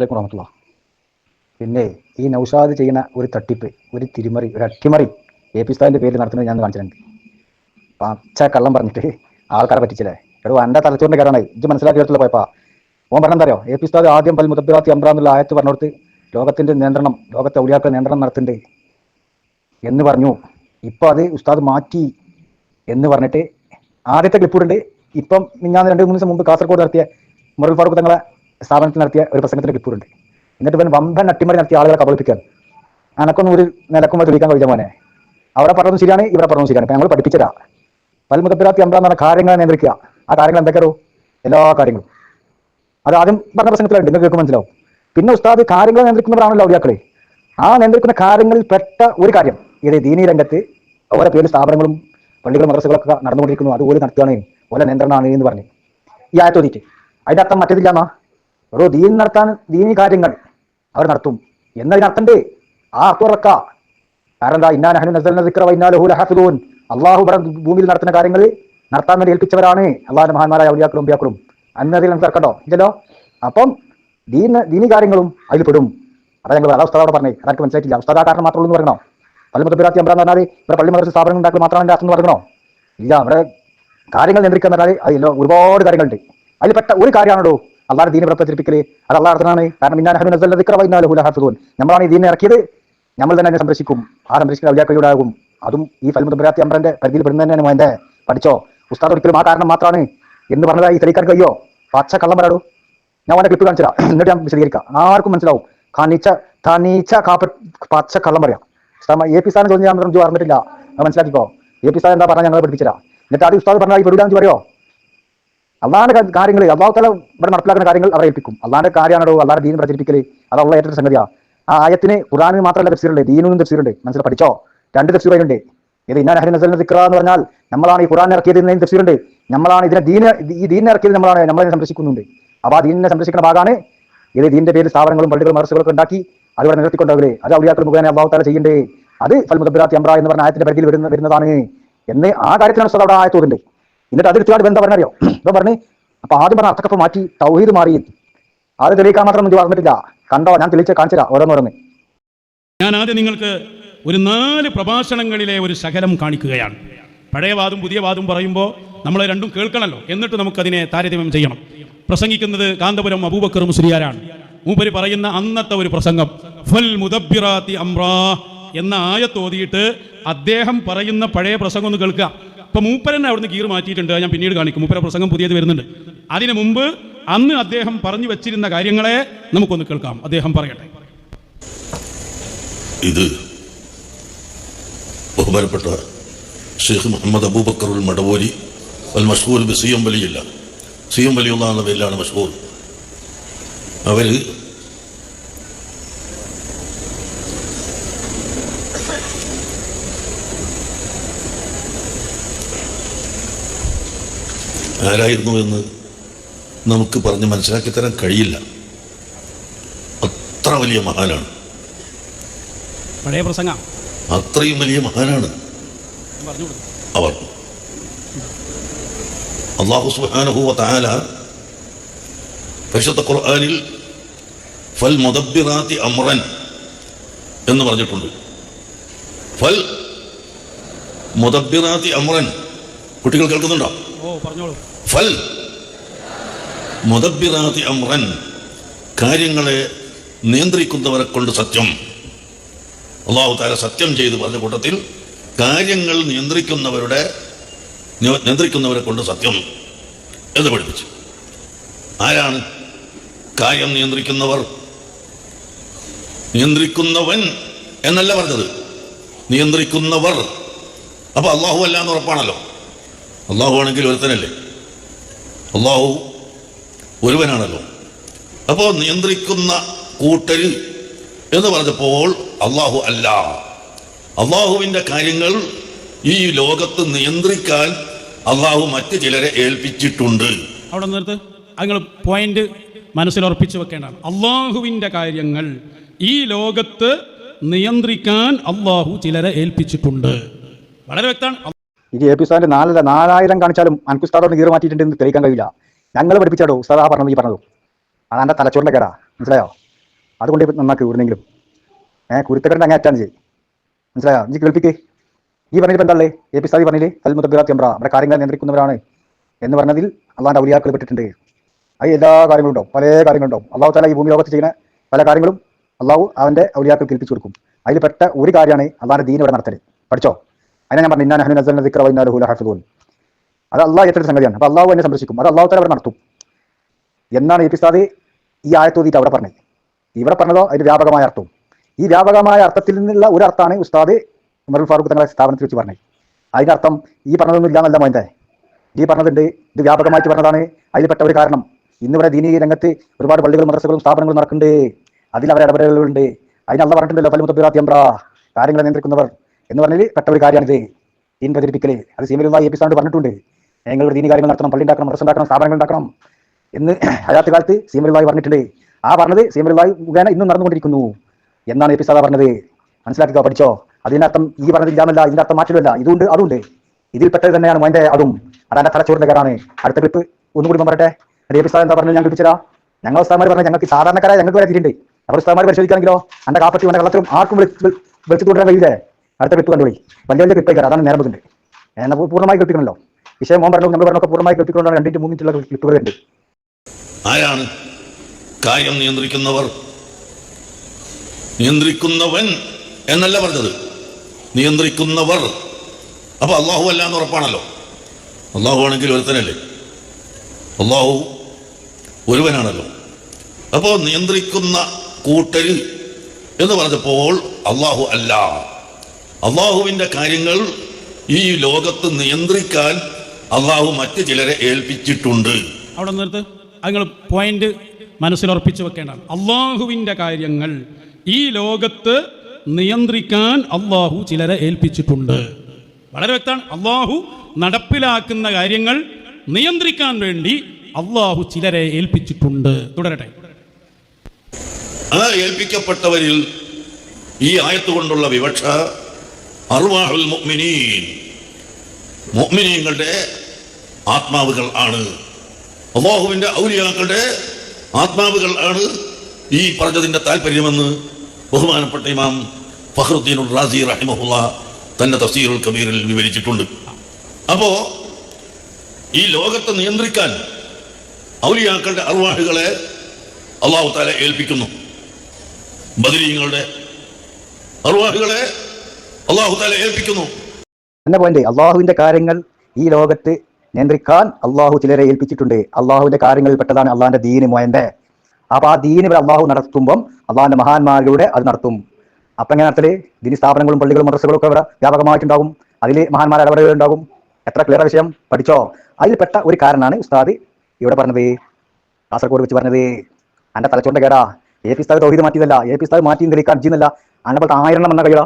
അലൈക്കും റഹമത്തുള്ള പിന്നെ ഈ നൗഷാദ് ചെയ്യുന്ന ഒരു തട്ടിപ്പ് ഒരു തിരിമറി ഒരു അട്ടിമറി എ പി സ്ഥാനിന്റെ പേരിൽ നടത്തുന്നത് ഞാൻ കാണിച്ചിട്ടുണ്ട്. പച്ച കള്ളം പറഞ്ഞിട്ട് ആൾക്കാരെ പറ്റിച്ചില്ലേ? എടോ എന്റെ തലച്ചോറിന്റെ കാരണമായി ഇത് മനസ്സിലാക്കി എടുത്തില്ല പോയപ്പാ. ഓൻ പറഞ്ഞ അറിയോ എ പി സ്ഥാദ് ആദ്യം പൽ മുതബിറാത്തി അമ്പ്രാന്നുള്ള ആയത്ത് പറഞ്ഞോടത്ത് ലോകത്തിന്റെ നിയന്ത്രണം ലോകത്തെ ഔലിയാക്കളുടെ നിയന്ത്രണം നടത്തുന്നുണ്ട് എന്ന് പറഞ്ഞു. ഇപ്പം അത് ഉസ്താദ് മാറ്റി എന്ന് പറഞ്ഞിട്ട് ആദ്യത്തെ ക്ലിപ്പുണ്ട് ഇപ്പം ഞാൻ രണ്ട് മൂന്ന് ദിവസം മുമ്പ് കാസർഗോഡ് നടത്തിയ മുറൽ ഫാറൂഖ് തങ്ങളെ സ്ഥാപനത്തിൽ നടത്തിയ ഒരു പ്രസംഗത്തിന്റെ ക്ലിപ്പുണ്ട് എന്നിട്ട് ഇവൻ വമ്പൻ അട്ടിമറി നടത്തിയ ആളുകളെ കബളിപ്പിക്കാൻ അനക്കൊന്നും ഒരു നിലക്കുമ്പോൾ തെളിയിക്കാൻ കഴിച്ച മോനെ. അവിടെ പറഞ്ഞതും ശരിയാണ് ഇവിടെ പറഞ്ഞതും ശരിയാണ്. ഇപ്പൊ ഞങ്ങൾ പഠിപ്പിച്ചതാ പൽ അമ്ര എന്ന് പറഞ്ഞ കാര്യങ്ങളെ നിയന്ത്രിക്കുക. ആ കാര്യങ്ങൾ എന്തൊക്കെയോ എല്ലാ കാര്യങ്ങളും. അത് ആദ്യം പറഞ്ഞ പ്രസംഗത്തിലുണ്ട് നിങ്ങൾക്ക് കേൾക്കും മനസ്സിലാവും. പിന്നെ ഉസ്താദ് കാര്യങ്ങൾ നിയന്ത്രിക്കുന്നവരാണല്ലോ ഔലിയാക്കളെ. ആ നിയന്ത്രിക്കുന്ന കാര്യങ്ങളിൽ പെട്ട ഒരു കാര്യം. ഇത് ദീനീ രംഗത്ത് ഓരോ പേര് സ്ഥാപനങ്ങളും പള്ളികളും മദ്രസകളൊക്കെ നടന്നുകൊണ്ടിരിക്കുന്നു. അതുപോലെ നടത്തുകയാണ്. ഓരോ നിയന്ത്രണമാണ് എന്ന് പറഞ്ഞു ഈ ആയത്ത് അതിന്റെ അർത്ഥം മറ്റേതില്ലാന്നാ? ഓരോ ദീൻ നടത്താൻ ദീനി കാര്യങ്ങൾ അവർ നടത്തും. എന്നതിനർത്ഥണ്ട് ആ അർത്ഥം ഉറക്ക കാരണം എന്താ? ഇന്നാ നഹ്നു നസ്സൽന ദിക്റ വ ഇന്നാ ലഹു ലഹാഫിദൂൻ. അള്ളാഹു ഭൂമിയിൽ നടത്തുന്ന കാര്യങ്ങൾ നടത്താൻ വേണ്ടി ഏൽപ്പിച്ചവരാണ് അള്ളാഹു മഹാന്മാരായ ഔലിയാക്കളും ഉമ്പിയാക്കളും അന്നതിൽ നമുക്ക് തർക്കണ്ടോ ഇല്ലല്ലോ? അപ്പം ദീന ദീനി കാര്യങ്ങളും അതിൽ പെടും. അതാ ഞങ്ങൾ അതാ പറഞ്ഞേ. അതൊക്കെ മനസ്സിലായിട്ടില്ല? ആ കാരണം മാത്രമേ ഉള്ളൂ എന്ന് പറയണോ? പള്ളി മുതപ്പിരാത്തി അമ്രാന്ന് പറഞ്ഞാൽ ഇവിടെ പള്ളി മദ്രസ സ്ഥാപനം ഉണ്ടാക്കുക മാത്രമാണ് എന്റെ അർത്ഥം എന്ന് പറയണോ ഇല്ല അവിടെ കാര്യങ്ങൾ നിയന്ത്രിക്കാൻ പറഞ്ഞാൽ അതിൽ ഒരുപാട് കാര്യങ്ങളുണ്ട്. അതിൽ പെട്ട ഒരു കാര്യമാണോ അള്ളാഹ് ദീനെ ഇവിടെ അത് അള്ളാഹ് കാരണം ഇന്നാ നഹ്നു നസ്സൽന ദിക്റ വ ഇന്നാ ലഹു ലഹാഫിദൂൻ. നമ്മളാണ് ഈ ദീനെ ഇറക്കിയത്. നമ്മൾ തന്നെ അതിനെ സംരക്ഷിക്കും. ആ സംരക്ഷിക്കുന്ന ഔലിയാക്കളിലൂടെ അതും ഈ ഫൽമുദ്രാത്തി പരിധിയിൽ പെടുന്ന തന്നെയാണ് മോന്റെ പഠിച്ചോ. ഉസ്താദ് ഒരിക്കലും ആ കാരണം മാത്രമാണ് എന്ന് പറഞ്ഞതായി തെളിക്കാർക്ക് അയ്യോ പച്ച കള്ളം പറയാടൂ. ഞാൻ അവന്റെ ക്ലിപ്പ് കാണിച്ചു എന്നിട്ട് ഞാൻ വിശദീകരിക്കാം. ആർക്കും മനസ്സിലാവും. കാണിച്ച തനീച്ച കാപ്പ പച്ച കള്ളം പറയാം. എ പി സാറിന് ചോദിച്ചാൽ ഞാൻ പറഞ്ഞു പറഞ്ഞിട്ടില്ല മനസ്സിലാക്കിക്കോ. എ പി സാർ എന്താ പറഞ്ഞാൽ ഞങ്ങളെ പഠിപ്പിച്ചില്ല എന്നിട്ട് ആദ്യം ഉസ്താദ് പറഞ്ഞാൽ ഈ പെടുവിടാന്ന് പറയോ? അള്ളാന്റെ കാര്യങ്ങൾ അള്ളാഹു തല ഇവിടെ നടപ്പിലാക്കുന്ന കാര്യങ്ങൾ അവരെ ഏൽപ്പിക്കും. അള്ളാന്റെ കാര്യമാണോ അള്ളാന്റെ ദീൻ പ്രചരിപ്പിക്കൽ. അത് അള്ള ഏറ്റൊരു സംഗതിയാ. ആ ആയത്തിന് ഖുറാനിന് മാത്രമല്ല തഫ്സീറുണ്ട് ദീനും തഫ്സീറുണ്ട്. മനസ്സിൽ പഠിച്ചോ? രണ്ട് തഫ്സീറുണ്ട് ഇത് ഇന്നാ ഹരി നസലിന് ദിക്റ എന്ന് പറഞ്ഞാൽ നമ്മളാണ് ഈ ഖുറാൻ ഇറക്കിയത് എന്നതിന് തഫ്സീറുണ്ട്. നമ്മളാണ് ഇതിനെ ദീന ഈ ദീനെ ഇറക്കിയത് നമ്മളാണ് നമ്മളെ സംരക്ഷിക്കുന്നുണ്ട്. അപ്പൊ ആ ദീനിനെ സംരക്ഷിക്കുന്ന ഭാഗമാണ് ഇത് ദീനിന്റെ പേരിൽ സ്ഥാപനങ്ങളും പള്ളികളും മറസുകളൊക്കെ ഉണ്ടാക്കി അതുപോലെ നിലനിർത്തിക്കൊണ്ടാവില്ലേ അത് ഔലിയാക്കൾ മുഖേന അള്ളാഹു താല ചെയ്യേണ്ടേ. അത് ഫൽ മുദബിറാത്തി അമ്ര എന്ന് പറഞ്ഞ ആയത്തിന്റെ പരിധിയിൽ വരുന്ന വരുന്നതാണ്. എന്ന് ആ കാര്യത്തിലാണ് ഉസ്താദ് അവിടെ ആയത്തോതുണ്ട് എന്നിട്ട് അതിർത്തിയോട് ബന്ധം പറഞ്ഞറിയോ ഇപ്പൊ പറഞ്ഞു അപ്പൊ ആദ്യം പറഞ്ഞ അർത്ഥക്കപ്പ് മാറ്റി തൗഹീദ് മാറി. അത് തെളിയിക്കാൻ മാത്രം ഇത് പറഞ്ഞിട്ടില്ല. കണ്ടോ? ഞാൻ തെളിയിച്ച് കാണിച്ചില്ല ഓരോന്നോരോന്ന്. ഞാൻ ആദ്യം നിങ്ങൾക്ക് ഒരു നാല് പ്രഭാഷണങ്ങളിലെ ഒരു ശകലം കാണിക്കുകയാണ്. പഴയ വാദം പുതിയ വാദം പറയുമ്പോൾ നമ്മൾ രണ്ടും കേൾക്കണമല്ലോ എന്നിട്ട് നമുക്കതിനെ താരതമ്യം ചെയ്യണം. പ്രസംഗിക്കുന്നത് കാന്തപുരം അബൂബക്കർ മുസ്ലിയാരാണ്. മൂപ്പര് പറയുന്ന അന്നത്തെ ഒരു പ്രസംഗം ഫൽ മുദബിറാത്തി അമ്രാ എന്ന ആയത്തോതിയിട്ട് അദ്ദേഹം പറയുന്ന പഴയ പ്രസംഗം ഒന്ന് കേൾക്കുക. ഇപ്പൊ മൂപ്പരനെ അവിടുന്ന് ഗീർ മാറ്റിയിട്ടുണ്ട്. ഞാൻ പിന്നീട് കാണിക്കും. മൂപ്പര പ്രസംഗം പുതിയത് വരുന്നുണ്ട്. അതിനു മുമ്പ് അന്ന് അദ്ദേഹം പറഞ്ഞു വെച്ചിരുന്ന കാര്യങ്ങളെ നമുക്കൊന്ന് കേൾക്കാം. അദ്ദേഹം പറയട്ടെ. ഇത് ബഹുമാനപ്പെട്ട Sheikh Muhammad Abubakar ul Madavoli al Mashoor B C M വലിയില്ല. C M വലിയുള്ള പേരിലാണ് മഷൂർ അവർ ആരായിരുന്നു എന്ന് നമുക്ക് പറഞ്ഞ് മനസ്സിലാക്കി തരാൻ കഴിയില്ല. അത്ര വലിയ മഹാനാണ്. പഴയ പ്രസംഗം. അത്രയും വലിയ മഹാനാണ് അവർ. അള്ളാഹു സുബ്ഹാനഹു വ തആല പരിശുദ്ധ ഖുർആനിൽ ഫൽ മുദബ്ബിറാത്തി അമ്രൻ എന്ന് പറഞ്ഞിട്ടുണ്ട്. ഫൽ മുദബ്ബിറാത്തി അമ്രൻ കുട്ടികൾ കേൾക്കുന്നുണ്ടോ? ഓ പറഞ്ഞോളൂ. ഫൽ. മുദബ്ബിറാത്തി അമ്രൻ കാര്യങ്ങളെ നിയന്ത്രിക്കുന്നവരെ കൊണ്ട് സത്യം. അള്ളാഹു താര സത്യം ചെയ്തു പറഞ്ഞ കൂട്ടത്തിൽ കാര്യങ്ങൾ നിയന്ത്രിക്കുന്നവരുടെ നിയന്ത്രിക്കുന്നവരെ കൊണ്ട് സത്യം. എന്ന് പഠിപ്പിച്ചു. ആരാണ് കാര്യം നിയന്ത്രിക്കുന്നവർ? നിയന്ത്രിക്കുന്നവൻ എന്നല്ല പറഞ്ഞത്. നിയന്ത്രിക്കുന്നവർ. അപ്പൊ അള്ളാഹു അല്ല എന്ന് ഉറപ്പാണല്ലോ. അള്ളാഹു ആണെങ്കിൽ ഒരുത്തനല്ലേ? അള്ളാഹു ഒരുവനാണല്ലോ. അപ്പോൾ നിയന്ത്രിക്കുന്ന കൂട്ടൽ എന്ന് പറഞ്ഞപ്പോൾ അള്ളാഹു അല്ല. അള്ളാഹുവിന്റെ കാര്യങ്ങൾ ഈ ലോകത്ത് നിയന്ത്രിക്കാൻ അള്ളാഹു മറ്റ് ചിലരെ ഏൽപ്പിച്ചിട്ടുണ്ട്. അവിടെ നിർത്ത്. നിങ്ങൾ പോയിന്റ് മനസ്സിൽ ഉറപ്പിച്ചു വെക്കേണ്ടതാണ് അള്ളാഹുവിന്റെ കാര്യങ്ങൾ ഈ ലോകത്ത് നിയന്ത്രിക്കാൻ അള്ളാഹു ചിലരെ ഏൽപ്പിച്ചിട്ടുണ്ട്. വളരെ വ്യക്തമാണ്. ഇത് എ പി സാറിന്റെ നാലല്ല നാലായിരം കാണിച്ചാലും അനക്ക് ഉസ്താദോട് ഗീർ മാറ്റിയിട്ടുണ്ടെന്ന് തെളിയിക്കാൻ കഴിയില്ല. ഞങ്ങൾ പഠിപ്പിച്ചാടോ ഉസ്താദ് പറഞ്ഞത് ഈ പറഞ്ഞത്. അതാന്റെ തലച്ചോറിന്റെ കേടാ. മനസ്സിലായോ? അതുകൊണ്ട് നന്നാക്കി ഇവിടുന്നെങ്കിലും. ഏഹ് കുരുത്തക്കരന്റെ അങ്ങനെ അറ്റാണ് ചെയ്യും. മനസ്സിലായോ? ഇനി കേൾപ്പിക്ക്. ഈ പറഞ്ഞിട്ട് എന്താണല്ലേ എ പി സാദി പറഞ്ഞില്ലേ? അൽ മുത്തബിറാത്ത് എംബ്ര നമ്മുടെ കാര്യങ്ങൾ നിയന്ത്രിക്കുന്നവരാണ് എന്ന് പറഞ്ഞതിൽ അള്ളാന്റെ ഔലിയാക്കൾ പെട്ടിട്ടുണ്ട്. അത് എല്ലാ കാര്യങ്ങളും ഉണ്ടാവും. പല കാര്യങ്ങളുണ്ടാവും. അള്ളാഹു താല ഈ ഭൂമി ലോകത്ത് ചെയ്യുന്ന പല കാര്യങ്ങളും അള്ളാഹു അവന്റെ ഔലിയാക്കൾ കേൾപ്പിച്ചു കൊടുക്കും. അതിൽ പെട്ട ഒരു കാര്യമാണ് അള്ളാന്റെ ദീൻ ഇവിടെ നടത്തൽ പഠിച്ചോ? അതിനെ ഞാൻ പറഞ്ഞു ഇന്നാ നഹ്നു നസൽ ദിക്ര വൈന്നാലു ഹുല ഹഫിദൂൻ അത് അള്ളാഹ് ഏറ്റെടുത്ത സംഗതിയാണ്. അപ്പോൾ അള്ളാഹു എന്നെ സംരക്ഷിക്കും. അത് അള്ളാഹു തന്നെ അവിടെ നടത്തും. എന്നാണ് സാദി ഈ ആയത്തോതിയിട്ട് അവിടെ പറഞ്ഞത്. ഇവിടെ പറഞ്ഞതോ? അതിന്റെ വ്യാപകമായ അർത്ഥവും ഈ വ്യാപകമായ അർത്ഥത്തിൽ നിന്നുള്ള ഒരു അർത്ഥമാണ് ഉസ്താദ് ഉമറുൽ ഫാറൂഖ് തങ്ങളെ സ്ഥാപനത്തിൽ വെച്ച് പറഞ്ഞത്. അതിന്റെ അർത്ഥം ഈ പറഞ്ഞതൊന്നും ഇല്ലാന്നല്ല മോന്റെ. ഈ പറഞ്ഞതുണ്ട്. ഇത് വ്യാപകമായിട്ട് പറഞ്ഞതാണ്. അതിൽപ്പെട്ട ഒരു കാരണം. ഇന്നിവിടെ ദീനീ രംഗത്ത് ഒരുപാട് പള്ളികളും മദ്രസകളും സ്ഥാപനങ്ങളും നടക്കുന്നുണ്ട്. അതിൽ അവരെ ഇടപെടലുകളുണ്ട്. അതിന് പറഞ്ഞിട്ടുണ്ടല്ലോ പല മുത്തബിറാത്യമ്പ്ര കാര്യങ്ങളെ നിയന്ത്രിക്കുന്നവർ. എന്ന് പറഞ്ഞത് പെട്ട ഒരു കാര്യമാണിത്. ദീൻ പ്രചരിപ്പിക്കൽ. അത് സീമിലുള്ള എ പി സാണ്ട് പറഞ്ഞിട്ടുണ്ട്. ഞങ്ങൾ ദീനി കാര്യങ്ങൾ നടത്തണം പള്ളി ഉണ്ടാക്കണം മദ്രസ ഉണ്ടാക്കണം സ്ഥാപനങ്ങൾ ഉണ്ടാക്കണം എന്ന് ഹയാത്ത് കാലത്ത് സീമലുള്ളായി പറഞ്ഞിട്ടുണ്ട്. ആ പറഞ്ഞത് സീമലുള്ളായി മുഖേന ഇന്നും നടന്നുകൊണ്ടിരിക്കുന്നു എന്നാണ് എ പി സാദ പറഞ്ഞത്. മനസ്സിലാക്കിക്കോ പഠിച്ചോ? അതിനർത്ഥം ഈ പറഞ്ഞത് ഇല്ലാന്നല്ല ഇതിന്റെ അർത്ഥം മാറ്റമില്ല ഇതുണ്ട് അതുണ്ട്. ഇതിൽപ്പെട്ടത് തന്നെയാണ് മോന്റെ അതും. അതാണ് തലച്ചോറിന്റെ കയറാണ് അടുത്ത ക്ലിപ്പ് ഒന്നുകൂടി പറയട്ടെ എ പി സാദ എന്താ പറഞ്ഞത്? ഞാൻ കിട്ടിച്ചതാ ഞങ്ങൾ ഉസ്താമാർ പറഞ്ഞ ഞങ്ങൾക്ക് സാധാരണക്കാരായ ഞങ്ങൾക്ക് വരെ തിരിണ്ട് അവർ ഉസ്താമാർ പരിശോധിക്കാണെങ്കിലോ എന്റെ കാപ്പത്തി വേണ്ട കള്ളത്തിലും ആർക്കും വിളിച്ചു തുടരാൻ കഴിയില്ലേ? അടുത്ത ക്ലിപ്പ് കണ്ടുപോയി വലിയ വലിയ ക്ലിപ്പ് അതാണ് നേരം വെക്കുന്നുണ്ട് എന്നാൽ പൂർണമായി കേൾപ്പിക്കണല്ലോ വിഷയം മോൻ പറഞ്ഞു നമ്മൾ പറഞ്ഞൊക്കെ പൂർണമായി കേൾപ്പിക്കൊണ്ടാണ് രണ്ടിന്റെ മൂന്നിട്ടുള്ള ക്ലിപ്പുകൾ ഉണ്ട് ആരാണ് കായം നിയന്ത്രിക്കുന്നവർ? നിയന്ത്രിക്കുന്നവൻ എന്നല്ല പറഞ്ഞത്. നിയന്ത്രിക്കുന്നവർ. അപ്പൊ അള്ളാഹു അല്ല എന്ന് ഉറപ്പാണല്ലോ. അള്ളാഹു ആണെങ്കിൽ ഒരുത്തനല്ലേ. അള്ളാഹു ഒരുവനാണല്ലോ. അപ്പോൾ നിയന്ത്രിക്കുന്ന കൂട്ടരിൽ എന്ന് പറഞ്ഞപ്പോൾ അള്ളാഹു അല്ല. അള്ളാഹുവിന്റെ കാര്യങ്ങൾ ഈ ലോകത്ത് നിയന്ത്രിക്കാൻ അള്ളാഹു മറ്റു ചിലരെ ഏൽപ്പിച്ചിട്ടുണ്ട്. അവിടെ നിർത്ത്. നിങ്ങൾ പോയിന്റ് മനസ്സിലുറപ്പിച്ചു വെക്കേണ്ടതാണ്. അള്ളാഹുവിന്റെ കാര്യങ്ങൾ ഈ ലോകത്ത് നിയന്ത്രിക്കാൻ അള്ളാഹു ചിലരെ ഏൽപ്പിച്ചിട്ടുണ്ട്. വളരെ വ്യക്തമാണ്. അള്ളാഹു നടപ്പിലാക്കുന്ന കാര്യങ്ങൾ നിയന്ത്രിക്കാൻ വേണ്ടി അള്ളാഹു ചിലരെ ഏൽപ്പിച്ചിട്ടുണ്ട്. തുടരട്ടെ. ആ ഏൽപ്പിക്കപ്പെട്ടവരിൽ ഈ ആയത്തുകൊണ്ടുള്ള വിവക്ഷ അർവാഹുൽ മുഅ്മിനീൻ. മുഅ്മിനീങ്ങളുടെ ആത്മാവുകൾ ആണ്. അള്ളാഹുവിന്റെ ഔലിയാക്കളുടെ ആത്മാവുകൾ ആണ് ഈ പറഞ്ഞതിന്റെ താല്പര്യമെന്ന് ബഹുമാനപ്പെട്ട ഇമാം ഫഹ്റുദ്ദീൻ റാസി റഹിമഹുല്ല തന്റെ തഫ്സീറുൽ കബീറിൽ വിവരിച്ചിട്ടുണ്ട്. അപ്പോൾ ഈ ലോകത്തെ നിയന്ത്രിക്കാൻ ഔലിയാക്കളുടെ അർവാഹുകളെ അള്ളാഹു താല ഏൽപ്പിക്കുന്നു. ബദരീങ്ങളുടെ അർവാഹുകളെ അള്ളാഹു താല ഏൽപ്പിക്കുന്നു. എന്ന പോയിന്റ് അള്ളാഹുവിന്റെ കാര്യങ്ങൾ ഈ ലോകത്ത് നിയന്ത്രിക്കാൻ അള്ളാഹു ചിലരെ ഏൽപ്പിച്ചിട്ടുണ്ട്. അള്ളാഹുവിന്റെ കാര്യങ്ങളിൽ പെട്ടതാണ് അള്ളാഹിന്റെ ദീന് മോയന്റെ അപ്പൊ ആ ദീന് ഇവിടെ അള്ളാഹു നടത്തുമ്പം അള്ളാഹിന്റെ മഹാന്മാരിലൂടെ അത് നടത്തും. അപ്പൊ എങ്ങനെ നടത്തൽ? ദീനി സ്ഥാപനങ്ങളും പള്ളികളും മദ്രസകളും ഒക്കെ ഇവിടെ വ്യാപകമായിട്ടുണ്ടാകും. അതിൽ മഹാന്മാർ ഇടപെടലുണ്ടാകും എത്ര ക്ലിയർ വിഷയം? പഠിച്ചോ? അതിൽപ്പെട്ട ഒരു കാരണമാണ് ഉസ്താദ് ഇവിടെ പറഞ്ഞത്. കാസർഗോഡ് വെച്ച് പറഞ്ഞത്. അന്റെ തലച്ചോറിന്റെ കേടാ. എ പി ഉസ്താദ് തൗഹീദ് മാറ്റിയതല്ല. എ പി ഉസ്താദ് മാറ്റി തെളിയിക്കാൻ അർജിന്നല്ല അന്നെ പോലത്തെ ആയിരണം എന്ന കഴിയടാ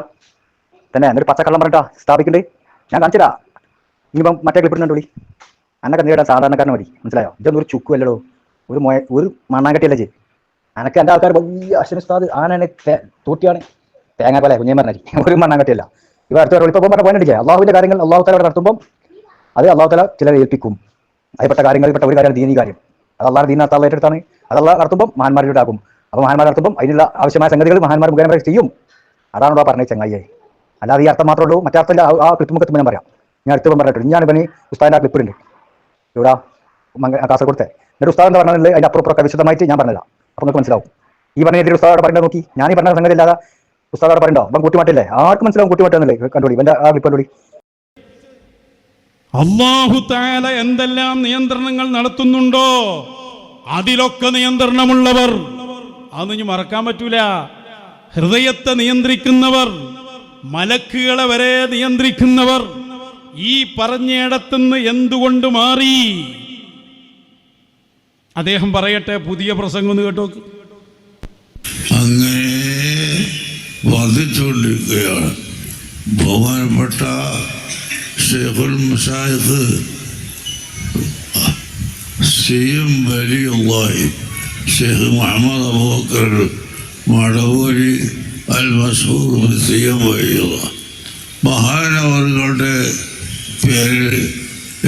തന്നെ എന്നൊരു പച്ചക്കള്ളം പറഞ്ഞിട്ടാ സ്ഥാപിക്കണ്ടേ? ഞാൻ കാണിച്ചതാ ഇനിയിപ്പം മറ്റേ ക്ലിപ്പിടുന്നുണ്ട് വിളി അന്നൊക്കെ നേടാൻ സാധാരണക്കാരനെ മതി. മനസ്സിലായോ? ഇതൊന്നും ഒരു ചുക്കും അല്ലടോ. ഒരു മൊയ ഒരു മണ്ണാങ്കട്ടിയല്ലേ ചെയ് അനക്ക് എന്റെ ആൾക്കാർ വലിയ അശ്വനിസ്താദ് ആനനെ തൂട്ടിയാണ് തേങ്ങ പോലെ കുഞ്ഞേ പറഞ്ഞി ഒരു മണ്ണാങ്കട്ടിയല്ല. ഇവ അടുത്ത ഇപ്പൊ പറഞ്ഞ പോയിട്ടില്ലേ അള്ളാഹുവിന്റെ കാര്യങ്ങൾ അള്ളാഹു തല നടത്തുമ്പോൾ അത് അള്ളാഹു തല ചിലരെ ഏൽപ്പിക്കും. അതിൽപ്പെട്ട കാര്യങ്ങളിൽപ്പെട്ട ഒരു കാര്യം ദീനി കാര്യം. അത് അള്ളാഹ് ദീനത്താൾ ഏറ്റെടുത്താണ്. അത് അള്ളാഹ് മഹാന്മാരുടെ ആകും. അപ്പോൾ മഹാന്മാർ നടത്തുമ്പോൾ അതിനുള്ള ആവശ്യമായ സംഗതികൾ മഹാന്മാർ മുഖേന ചെയ്യും. അതാണ് പറഞ്ഞത് ചങ്ങായിയെ. അല്ലാതെ ഈ അർത്ഥം മാത്രമേ ഉള്ളൂ. മറ്റേ അർത്ഥം ആ ക്ലിപ്പ് മുഖത്ത് ഞാൻ പറയാം. ഞാൻ അടുത്ത് പറഞ്ഞിട്ടുണ്ട്. ഞാൻ ഇവന് ഉസ്താദിന്റെ ആ ക്ലിപ്പിലുണ്ട്. ഇവിടെ കാസർഗോഡത്തെ. എന്നിട്ട് ഉസ്താദ് എന്താ പറഞ്ഞത് അതിന്റെ അപ്പുറം ഇപ്പുറമൊക്കെ വിശദമായിട്ട് ഞാൻ പറഞ്ഞില്ല അപ്പോൾ നിങ്ങൾക്ക് മനസ്സിലാവും. ഈ പറഞ്ഞ രീതിയിൽ ഉസ്താദ് പറയണ്ട നോക്കി. ഞാൻ ഈ പറഞ്ഞ സംഗതി ഇല്ലാതെ ഉസ്താദ് പറയണ്ടോ അപ്പം കൂട്ടിമാട്ടില്ലേ ആർക്കും മനസ്സിലാവും കൂട്ടിമാറ്റെന്നല്ലേ കണ്ടോളി. ഇവന്റെ ആ ക്ലിപ്പ് കണ്ടോളി. അള്ളാഹു താല എന്തെല്ലാം നിയന്ത്രണങ്ങൾ നടത്തുന്നുണ്ടോ? അതിലൊക്കെ നിയന്ത്രണമുള്ളവർ. അതൊന്നും മറക്കാൻ പറ്റൂല. ഹൃദയത്തെ നിയന്ത്രിക്കുന്നവർ. മലക്കുകളെ വരെ നിയന്ത്രിക്കുന്നവർ ഈ പറഞ്ഞയിടത്തുനിന്ന് എന്തുകൊണ്ട് മാറി? അദ്ദേഹം പറയട്ടെ പുതിയ പ്രസംഗം ഒന്ന് കേട്ടോ അങ്ങനെ വർദ്ധിച്ചുകൊണ്ടിരിക്കുകയാണ്. ബഹുമാനപ്പെട്ട ഷെയ്ഖുൽ മുസാഹിദ് സിയും വലിയ ഷെയ്ഖ് മുഹമ്മദ് അബൂബക്കർ മടവൂരി അൽ മസൂർ വലിയുള്ള മഹാനവറുകളുടെ പേരിൽ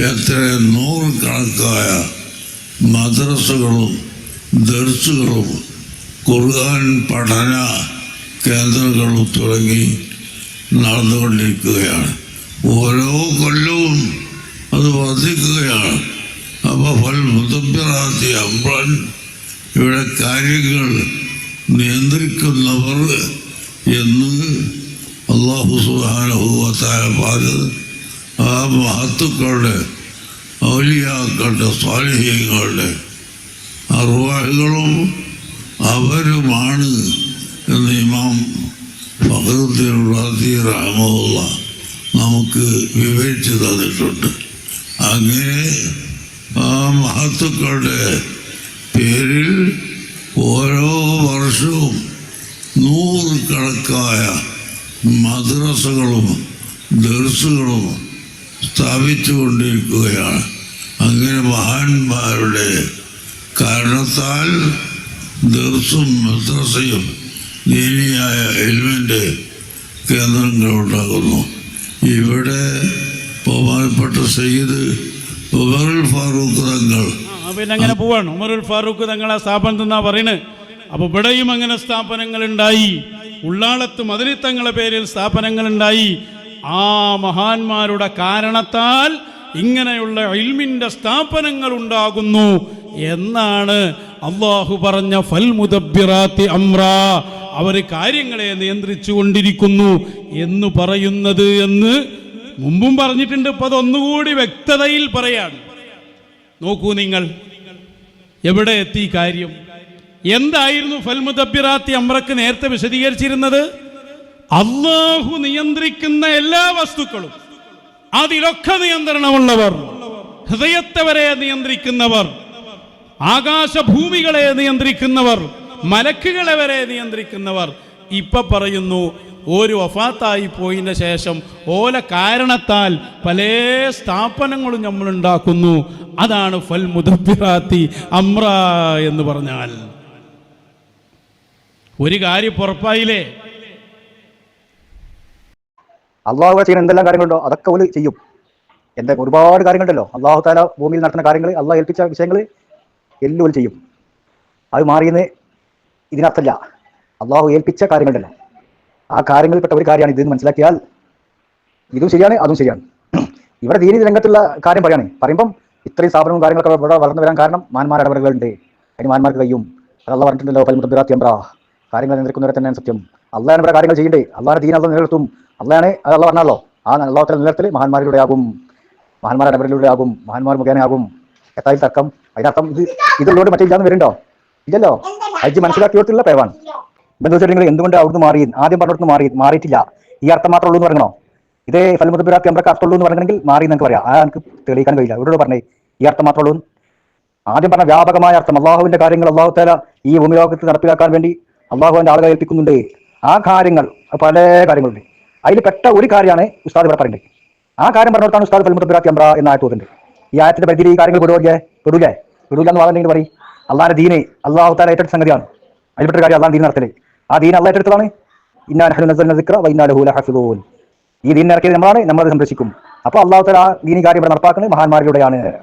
എത്ര നൂറുകണക്കായ മദ്രസകളും ദർസുകളും ഖുർആൻ പഠന കേന്ദ്രങ്ങളും തുടങ്ങി നടന്നുകൊണ്ടിരിക്കുകയാണ്. ഓരോ കൊല്ലവും അത് വർദ്ധിക്കുകയാണ്. അപ്പോൾ ഫൽ മുതബിറാത്തി അമ്രൻ ഇവിടെ കാര്യങ്ങൾ നിയന്ത്രിക്കുന്നവർ എന്ന് അള്ളാഹു സുഹാനുഭവത്തായ പറഞ്ഞത് ആ മഹത്തുക്കളുടെ ഔലിയാക്കളുടെ സ്വാലിഹ്യങ്ങളുടെ അറുവാഹികളും അവരുമാണ് എന്ന് ഇമാം ഫഹറുദ്ദീൻ റാസി റഹമുള്ള നമുക്ക് വിവരിച്ചു തന്നിട്ടുണ്ട്. അങ്ങനെ ആ മഹത്തുക്കളുടെ പേരിൽ ഓരോ വർഷവും നൂറുകണക്കായ മദ്രസകളും ദർസുകളും സ്ഥാപിച്ചു കൊണ്ടിരിക്കുകയാണ് അങ്ങനെ മഹാന്മാരുടെ കാരണത്താൽ ദർസും മദ്രസയും ദീനിയായ എൽമിന്റെ കേന്ദ്രങ്ങളുണ്ടാകുന്നു. ഇവിടെ ബഹുമാനപ്പെട്ട സയ്യിദ് ഉമറുൽ ഫാറൂഖ് തങ്ങൾ പിന്നെ അങ്ങനെ പോവാണ്. ഉമറുൽ ഫാറൂഖ് തങ്ങളെ സ്ഥാപനത്തിൽ നിന്നാ പറയുന്നത്. അപ്പൊ ഇവിടെയും അങ്ങനെ സ്ഥാപനങ്ങൾ ഉണ്ടായി ഉള്ളാളത്ത് മതിലിത്തങ്ങളെ പേരിൽ സ്ഥാപനങ്ങൾ ഉണ്ടായി ആ മഹാന്മാരുടെ കാരണത്താൽ ഇങ്ങനെയുള്ള ഇൽമിന്റെ സ്ഥാപനങ്ങൾ ഉണ്ടാകുന്നു എന്നാണ് അള്ളാഹു പറഞ്ഞ ഫൽ മുദബിറാത്തി അമ്ര അവർ കാര്യങ്ങളെ നിയന്ത്രിച്ചു കൊണ്ടിരിക്കുന്നു എന്ന് പറയുന്നത് എന്ന് മുമ്പും പറഞ്ഞിട്ടുണ്ട്. ഇപ്പൊ അതൊന്നുകൂടി വ്യക്തതയിൽ പറയാണ്. നോക്കൂ നിങ്ങൾ എവിടെ എത്തി കാര്യം? എന്തായിരുന്നു ഫൽമുദബിറാത്തി അമ്രക്ക് നേരത്തെ വിശദീകരിച്ചിരുന്നത്? അള്ളാഹു നിയന്ത്രിക്കുന്ന എല്ലാ വസ്തുക്കളും അതിലൊക്കെ നിയന്ത്രണമുള്ളവർ ഹൃദയത്തെ വരെ നിയന്ത്രിക്കുന്നവർ ആകാശഭൂമികളെ നിയന്ത്രിക്കുന്നവർ മലക്കുകളെ വരെ നിയന്ത്രിക്കുന്നവർ. ഇപ്പൊ പറയുന്നു ഒരു വഫാത്തായി പോയതിന് ശേഷം ഓല കാരണത്താൽ പല സ്ഥാപനങ്ങളും നമ്മൾ ഉണ്ടാക്കുന്നു. അതാണ് ഫൽ മുദബിറാത്തി അമ്ര എന്ന് പറഞ്ഞാൽ. ഒരു കാര്യം പുറപ്പായില്ലേ അള്ളാഹു ചെയ്യുന്ന എന്തെല്ലാം കാര്യങ്ങളുണ്ടോ അതൊക്കെ ഓൽ ചെയ്യും. എന്റെ ഒരുപാട് കാര്യങ്ങളുണ്ടല്ലോ. അള്ളാഹു താല ഭൂമിയിൽ നടത്തുന്ന കാര്യങ്ങൾ അള്ളാഹ് ഏൽപ്പിച്ച വിഷയങ്ങൾ എല്ലാം ചെയ്യും. അത് മാറിയെന്ന് ഇതിനർത്ഥമില്ല. അള്ളാഹു ഏൽപ്പിച്ച കാര്യങ്ങളുണ്ടല്ലോ. ആ കാര്യങ്ങളിൽപ്പെട്ട ഒരു കാര്യമാണ് ഇതെന്ന് മനസ്സിലാക്കിയാൽ ഇതും ശരിയാണ് അതും ശരിയാണ്. ഇവിടെ ദീനി രംഗത്തുള്ള കാര്യം പറയാണ്. പറയുമ്പം ഇത്രയും സ്ഥാപനവും കാര്യങ്ങളൊക്കെ ഇവിടെ വളർന്നു വരാൻ കാരണം മാന്മാർ ഇടപെടലുകളുണ്ട്. അതിന് മാന്മാർക്ക് കഴിയും. അതല്ല പറഞ്ഞിട്ടുണ്ടല്ലോ പൽമുദ്രാത്തി അമ്ര കാര്യങ്ങൾ നിയന്ത്രിക്കുന്നവരെ തന്നെയാണ് സത്യം. അള്ളാഹാണ് ഇവിടെ കാര്യങ്ങൾ ചെയ്യണ്ടേ? അള്ളാഹാണ് ദീൻ അള്ള നിലനിർത്തും. അള്ളാഹാണ് അത് അള്ള പറഞ്ഞാലോ? ആ അള്ളാഹത്തിലെ നിലനിർത്തൽ മഹാന്മാരിലൂടെ ആകും മഹാന്മാരുടെ ഇടപെടലിലൂടെ ആകും മഹാന്മാർ മുഖേന ആകും എത്തായി തർക്കം അതിനർത്ഥം ഇത് ഇതിലൂടെ മറ്റേ ഇല്ലാന്ന് വരുന്നുണ്ടോ ഇല്ലല്ലോ. അജി മനസ്സിലാക്കിയോട്ടുള്ള പേവാണ് നിങ്ങൾ എന്തുകൊണ്ട് അവിടുന്ന് മാറി? ആദ്യം പറഞ്ഞിടത്ത് മാറി മാറിയിട്ടില്ല. ഈ അർത്ഥം മാത്രമേ ഉള്ളൂ എന്ന് പറയണോ ഇതേ ഫലമുദ്രാത്തി അമ്പക്ക് അർത്ഥമുള്ളൂ എന്ന് പറഞ്ഞെങ്കിൽ മാറി എന്നൊക്കെ പറയാം. ആ എനിക്ക് തെളിയിക്കാൻ കഴിയില്ല. ഇവരോട് പറഞ്ഞേ ഈ അർത്ഥം മാത്രമേ ഉള്ളൂ ആദ്യം പറഞ്ഞ വ്യാപകമായ അർത്ഥം അള്ളാഹുവിന്റെ കാര്യങ്ങൾ അള്ളാഹു തല ഈ ഭൂമിലോകത്ത് നടപ്പിലാക്കാൻ വേണ്ടി അള്ളാഹുവിന്റെ ആളുകളെ ഏൽപ്പിക്കുന്നുണ്ട്. ആ കാര്യങ്ങൾ പല കാര്യങ്ങളുണ്ട്. അതിൽ പെട്ട ഒരു കാര്യമാണ് ഉസ്താദ് ഇവിടെ പറയുന്നത്. ആ കാര്യം പറഞ്ഞിടത്താണ് ഉസ്താദ് ഫലമുദ്രാത്തി അമ്ര എന്ന ആയത്തോതുണ്ട് ഈ ആയത്തിന്റെ പരിധിയിൽ ഈ കാര്യങ്ങൾ പെടുവല്ലേ പെടൂലേ? പെടൂല എന്ന് പറഞ്ഞെങ്കിൽ പറയും. അള്ളാഹാരെ ദീനെ അള്ളാഹു താല ഏറ്റെടുത്ത സംഗതിയാണ്. അതിൽപ്പെട്ട കാര്യം അള്ളാഹ് ദീൻ നടത്തൽ. ആ ദീൻ അള്ളാഹ് ഏറ്റെടുത്തതാണ്? ഇന്നാ നഹ്നു നസ്സൽന ദിക്റ വ ഇന്നാ ലഹു ലഹഫിദൂൻ. ഈ ദീൻ ഇറക്കിയത് നമ്മളാണ് നമ്മളത് സംരക്ഷിക്കും. അപ്പോൾ അള്ളാഹു താല ആ ദീനി കാര്യം ഇവിടെ നടപ്പാക്കുന്നത് മഹാന്മാരിലൂടെയാണ്.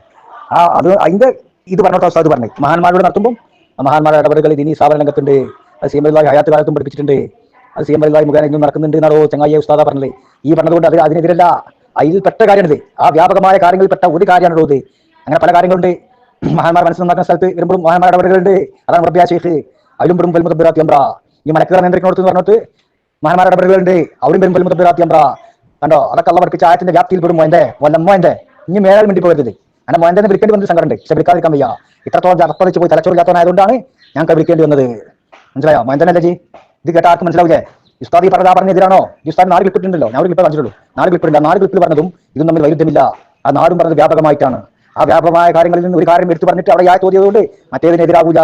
ആ അത് അതിന്റെ ഇത് പറഞ്ഞോട്ടോ ഉസ്താദ് പറഞ്ഞത്. മഹാന്മാരോട് നടത്തുമ്പോൾ മഹാന്മാരുടെ ഇടപെടലുകൾ ദീനി സ്ഥാപന രംഗത്തുണ്ട്. അത് സി എം അല്ലാഹി ഹയാത്ത് കാലത്തും പഠിപ്പിച്ചിട്ടുണ്ട്. അത് സി എം അല്ലാഹി മുഖേന ഇന്നും നടക്കുന്നുണ്ട് എന്നാണോ ചങ്ങായി ഉസ്താദ പറഞ്ഞത്. ഈ പറഞ്ഞതുകൊണ്ട് അത് അതിനെതിരല്ല. അതിൽ പെട്ട കാര്യമാണിത്. ആ വ്യാപകമായ കാര്യങ്ങളിൽ പെട്ട ഒരു കാര്യമാണല്ലോ ഇത് അങ്ങനെ പല കാര്യങ്ങളുണ്ട്. മഹാന്മാർ മനസ്സിലാക്കുന്ന സ്ഥലത്ത് വരുമ്പോഴും മഹാന്മാർ ഇടപെടലുണ്ട് അതാണ് റബ്ബിയ ഷെയ്ഖ് അതിലും പെടും വെൽമുദ്രാത്തി അമ്ര ഈ മലക്കുകൾ നിയന്ത്രിക്കുന്നിടത്ത് പറഞ്ഞിട്ട് മഹാന്മാർ ഇടപെടലുണ്ട് അവരും പെരും വെൽമുദ്രാത്തി അമ്ര കണ്ടോ? അതൊക്കെ അള്ള പഠിപ്പിച്ച ആയത്തിന്റെ വ്യാപ്തിയിൽ പെടും മോന്റെ വല്ലമ്മ എന്റെ ഇനി മേലാൽ വേണ്ടി പോകരുത് അങ്ങനെ മോന്റെ വിളിക്കേണ്ടി വന്നത് സങ്കടമുണ്ട്. പക്ഷെ വിളിക്കാതിരിക്കാൻ വയ്യ. ഇത്രത്തോളം അർപ്പതിച്ച് പോയി തലച്ചോറില്ലാത്തവനായതുകൊണ്ടാണ് ഞങ്ങൾക്ക് വിളിക്കേണ്ടി വന്നത്. മനസ്സിലായോ? മോന്തനല്ലേ ജി ഇത് കേട്ട ആർക്ക് മനസ്സിലാവില്ലേ ഉസ്താദ് ഈ പറഞ്ഞ പറഞ്ഞെതിരാണോ ഈ നാല് ഉണ്ടല്ലോ ഞാൻ ഒരു ക്ലിപ്പ് കാണിച്ചിട്ടുള്ളൂ നാല് ക്ലിപ്പ് ഉണ്ട് നാല് ക്ലിപ്പിൽ പറഞ്ഞതും ഇതും തമ്മിൽ വൈരുദ്ധ്യമില്ല. ആ നാടും പറഞ്ഞത് വ്യാപകമായിട്ടാണ്. ആ വ്യാപകമായ കാര്യങ്ങളിൽ നിന്ന് ഒരു കാര്യം എടുത്തു പറഞ്ഞിട്ട് അവിടെ ആ തോന്നിയതുകൊണ്ട് മറ്റേതിനെതിരാകൂല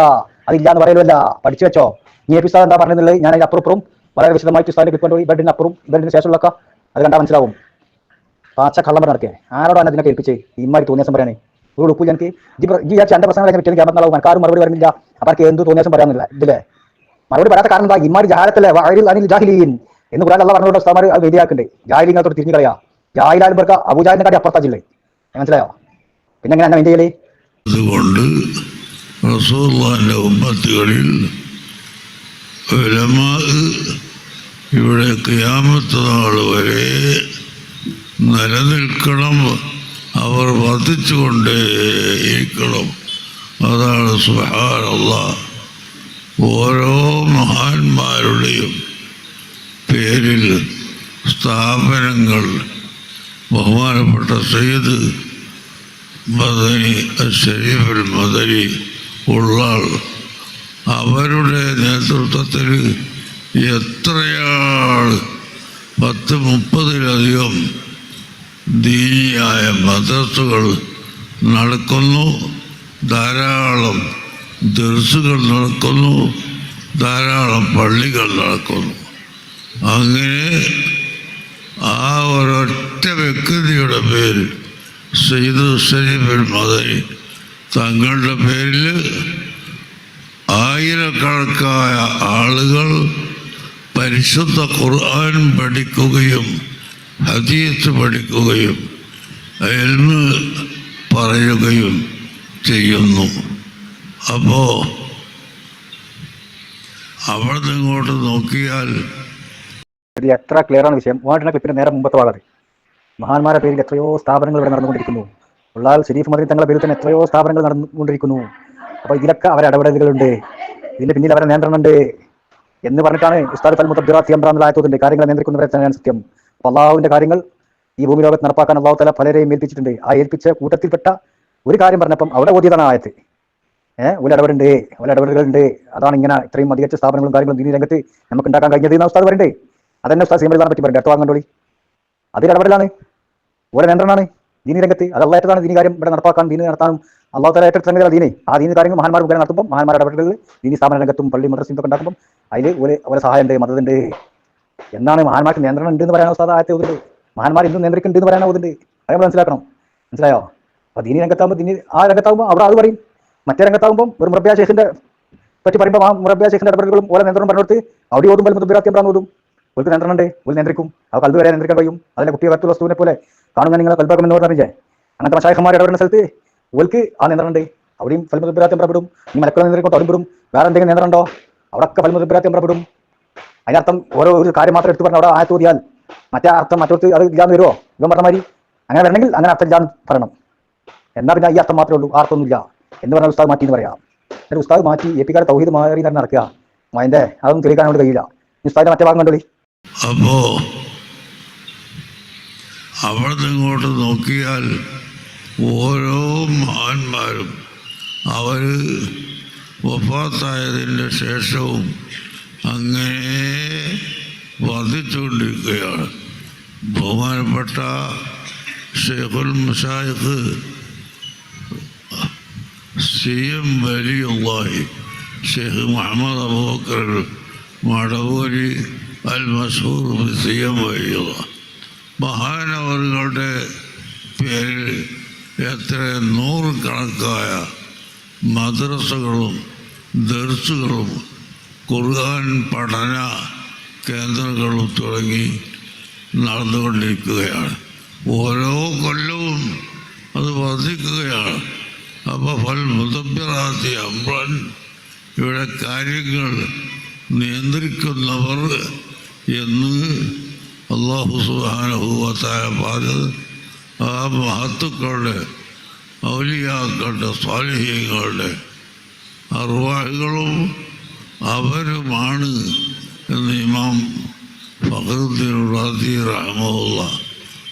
അതില്ല എന്ന് പറയലല്ല പഠിച്ചു വെച്ചോ. ഈ എപ്പിസോഡ് എന്താ പറഞ്ഞത് ഞാൻ അതിന് അപ്പുറപ്പുറം വളരെ വിശദമായിട്ട് ഉസ്താദിന്റെ ക്ലിപ്പ് കൊണ്ടുപോയി ബെഡിന് അപ്പുറം ബെഡിന് ശേഷമുള്ളൊക്കെ അത് കണ്ടാൽ മനസ്സിലാവും. പാച്ച കള്ളം പറഞ്ഞ നടക്കേ ആരോടാണ് അതിനെ കേൾപ്പിച്ച് ഇമാരി തോന്നിയാസം പറയാനേ ഒരു ഉപ്പു എനിക്ക് ഈ വിചാരിച്ച എന്റെ പ്രശ്നം കഴിഞ്ഞ പറ്റിയ ക്യാമറ ആരും മറുപടി വരുന്നില്ല. അവർക്ക് എന്ത് തോന്നിയാസം പറയാനില്ല ഇതില്ലേ? മറുപടി പറയാത്ത കാരണം എന്താ? ഇമാരി ജാലത്തല്ലേ വാഴിൽ അനിൽ ജാഹിലീൻ. എന്ന് പറയാൻ അല്ല പറഞ്ഞോട് ഉസ്താമാർ അത് വേദിയാക്കണ്ടേ. ജാഹിലിങ്ങത്തോട് തിരിഞ്ഞു കളയാ. ജാഹിലാലും പേർക്ക് അബുജാഹിന്റെ കാര്യം അപ്പുറത്താ ജില്ലേ. മനസ്സിലായോ? പിന്നെ എങ്ങനെ എന്നെ ചെയ്യലേ? അതുകൊണ്ട് ഉമ്മത്തുകളിൽ ഇവിടെ ക്യാമത്ത് നാൾ വരെ നിലനിൽക്കണം. അവർ വർദ്ധിച്ചുകൊണ്ടേയിരിക്കണം. അതാണ് സുഹാനുള്ള ഓരോ മഹാന്മാരുടെയും പേരിൽ സ്ഥാപനങ്ങൾ ബഹുമാനപ്പെട്ട സയ്യിദ് മദനി ഷരീഫുൽ മദനി ഉള്ളാൾ അവരുടെ നേതൃത്വത്തിൽ എത്രയാൾ പത്ത് മുപ്പതിലധികം ദീനിയായ മദ്രസുകൾ നടക്കുന്നു. ധാരാളം ദർസുകൾ നടക്കുന്നു ധാരാളം പള്ളികൾ നടക്കുന്നു. അങ്ങനെ ആ ഒരൊറ്റ വ്യക്തിയുടെ പേര് സെയ്ദ് ഷരീഫിൽ മദനി തങ്ങളുടെ പേരിൽ ആയിരക്കണക്കായ ആളുകൾ പരിശുദ്ധ ഖുർആൻ പഠിക്കുകയും ഹദീസ് പഠിക്കുകയും എൽമ് പറയുകയും ചെയ്യുന്നു. അപ്പോൾ അവിടെ ഇങ്ങോട്ട് നോക്കിയാൽ എത്ര ക്ലിയർ ആണ് വിഷയം. മൂവായിരം ക്ലിപ്പിന്റെ നേരെ മുമ്പത്തെ വളരെ മഹാന്മാരെ പേരിൽ എത്രയോ സ്ഥാപനങ്ങൾ ഇവിടെ നടന്നുകൊണ്ടിരിക്കുന്നു. ഉള്ളാൽ ഷരീഫ് മദനി തങ്ങളുടെ പേരിൽ തന്നെ എത്രയോ സ്ഥാപനങ്ങൾ നടന്നുകൊണ്ടിരിക്കുന്നു. അപ്പോൾ ഇതിലൊക്കെ അവരെ ഇടപെടലുകളുണ്ട്. ഇതിന്റെ പിന്നിൽ അവരെ നിയന്ത്രണമുണ്ട് എന്ന് പറഞ്ഞിട്ടാണ് ഉസ്താദ് ഫൽ മുത്തബ്ബിറാത്തി അമ്രാന്നിലായതുണ്ട് കാര്യങ്ങൾ നിയന്ത്രിക്കുന്നവരെ തന്നെയാണ് സത്യം. അപ്പോൾ അള്ളാഹുവിന്റെ കാര്യങ്ങൾ ഈ ഭൂമി ലോകത്ത് നടപ്പാക്കാൻ അള്ളാഹു തല പലരെയും ഏൽപ്പിച്ചിട്ടുണ്ട്. ആ ഏൽപ്പിച്ച കൂട്ടത്തിൽപ്പെട്ട ഒരു കാര്യം പറഞ്ഞപ്പം അവിടെ ഓതിയതാണ് ആയത്ത്. ഏഹ് ഒരു ഇടപെടുണ്ട് ഒരു ഇടപെടലുകളുണ്ട്. അതാണ് ഇങ്ങനെ ഇത്രയും അധികച്ച സ്ഥാപനങ്ങളും കാര്യങ്ങളും ദീനി രംഗത്ത് നമുക്ക് ഉണ്ടാക്കാൻ കഴിഞ്ഞത് എന്ന് ഉസ്താദ് പറയണ്ടേ? അതന്നെ ഉസ്താദ് സീമലിനെ പറ്റി പറയണ്ടേ അടുത്ത വാങ്ങണ്ടോളി അതിൽ ഇടപെടലാണ്. ഓരോ നിയന്ത്രണമാണ് ദീനി രംഗത്ത്. അത് അള്ളാഹത്താണ് ദീനി കാര്യം ഇവിടെ നടപ്പാക്കാൻ ദീനി നടത്താനും. അള്ളാഹു തല ഏറ്റെടുത്ത ദീനെ ആ ദീനി കാര്യങ്ങൾ മഹാന്മാർ മുഖേന നടത്തുമ്പോൾ മഹാന്മാർ ഇടപെടലുകൾ ദീനി സ്ഥാപന രംഗത്തും പള്ളി മദ്രസയും ഒക്കെ ഉണ്ടാക്കുമ്പോൾ അതിൽ ഒരു ഒരു സഹായം ഉണ്ട് മതമുണ്ട് എന്നാണ് മഹാന്മാർക്ക് നിയന്ത്രണം ഉണ്ട് എന്ന് പറയാൻ ഉസ്താദ് ആയത്തെ ഓതുണ്ട് മഹാന്മാർ ഇന്നും നിയന്ത്രിക്കുന്നുണ്ട് എന്ന് പറയാൻ ഓതുണ്ട് അത് മനസ്സിലാക്കണം. മനസ്സിലായോ? അപ്പൊ ദീനി രംഗത്താകുമ്പോൾ ദീനി ആ രംഗത്താകുമ്പോൾ അവിടെ അത് പറയും. മറ്റേ രംഗത്താകുമ്പോൾ ഒരു മുറബ്യാ ശേഖിന്റെ പറ്റി പറയുമ്പോൾ ആ മുറബ്യാ ശേഖിന്റെ ഇടപെടലുകളും ഓരോ നിയന്ത്രണം പറഞ്ഞെടുത്ത് അവിടെ ഓതുമ്പോൾ മുദ്രാത്യം ഓതും ഒരു നിയന്ത്രണം ഉണ്ട് ഒരു നിയന്ത്രിക്കും. ആ കൽബ് വരെ നിയന്ത്രിക്കാൻ കഴിയും. അതിനെ കുട്ടിയെ വരത്തുള്ള വസ്തുവിനെ പോലെ കാണുന്ന നിങ്ങൾ കൽബാക്കം എന്ന് പറഞ്ഞേ അങ്ങനത്തെ മഷായഖന്മാർ ഇടപെടുന്ന സ്ഥലത്ത് ഓൽക്ക് ആ നിയന്ത്രണം ഉണ്ട് അവിടെയും ഫലമുദ്രാത്യം പുറപ്പെടും ഈ മലക്കുള്ള നിയന്ത്രിക്കും തൊടുമ്പോഴും വേറെ എന്തെങ്കിലും നിയന്ത്രണം ഉണ്ടോ? അവിടെയൊക്കെ ഫലമുദ്രാത്യം പുറപ്പെടും അതിനർത്ഥം ഓരോ ഒരു കാര്യം മാത്രം എടുത്ത് പറഞ്ഞാൽ അവിടെ ആയത്തോതിയാൽ മറ്റേ അർത്ഥം മറ്റൊരു അത് ഇല്ലാന്ന് വരുമോ ഇവൻ പറഞ്ഞ മാതിരി. അങ്ങനെ വരണമെങ്കിൽ അങ്ങനെ അർത്ഥം ഇല്ലാന്ന് പറയണം. എന്നാൽ പിന്നെ ഈ അർത്ഥം മാത്രമേ ഉള്ളൂ. ആ അർത്ഥമൊന്നുമില്ല. എന്ന് പറഞ്ഞാൽ ഉസ്താദ് മാറ്റി എന്ന് പറയാം. എന്നിട്ട് ഉസ്താദ് മാറ്റി എ പിക്കാരെ തൗഹീദ് മാറി തന്നെ നടക്കുക. അതിന്റെ അതൊന്നും തെളിയിക്കാൻ അവിടെ കഴിയില്ല. ഉസ്താദ് ഉസ്താദിന്റെ മറ്റേ ഭാഗം കണ്ടോളി. അപ്പോ അവിടെ ഇങ്ങോട്ട് നോക്കിയാൽ ഓരോ മഹാന്മാരും അവർ വഫാത്തായതിന്റെ ശേഷവും അങ്ങനെ വർദ്ധിച്ചുകൊണ്ടിരിക്കുകയാണ് ബഹുമാനപ്പെട്ട Sheikhul Mushaikh C M Valiyullahi Sheikh Muhammad Abubakar Madavoori al Masoor C M Valiyulla മഹാനവറുകളുടെ പേരിൽ എത്ര നൂറുകണക്കായ മദ്രസകളും ദർസുകളും ഖുർആൻ പഠന കേന്ദ്രങ്ങളും തുടങ്ങി നടന്നുകൊണ്ടിരിക്കുകയാണ്. ഓരോ കൊല്ലവും അത് വർദ്ധിക്കുകയാണ്. അപ്പോൾ ഫൽ മുതബിറാത്തി അമ്രൻ ഇവിടെ കാര്യങ്ങൾ നിയന്ത്രിക്കുന്നവർ എന്ന് അള്ളാഹു സുഹാനുഭവത്തായ പറഞ്ഞത്. ആ മഹത്തുക്കളുടെ ഔലിയാക്കളുടെ സ്വാലിഹ്യങ്ങളുടെ അറുവാഹികളും അവരുമാണ് എന്ന് ഇമാം ഫഖറുദ്ദീൻ റാദി റഹമുള്ള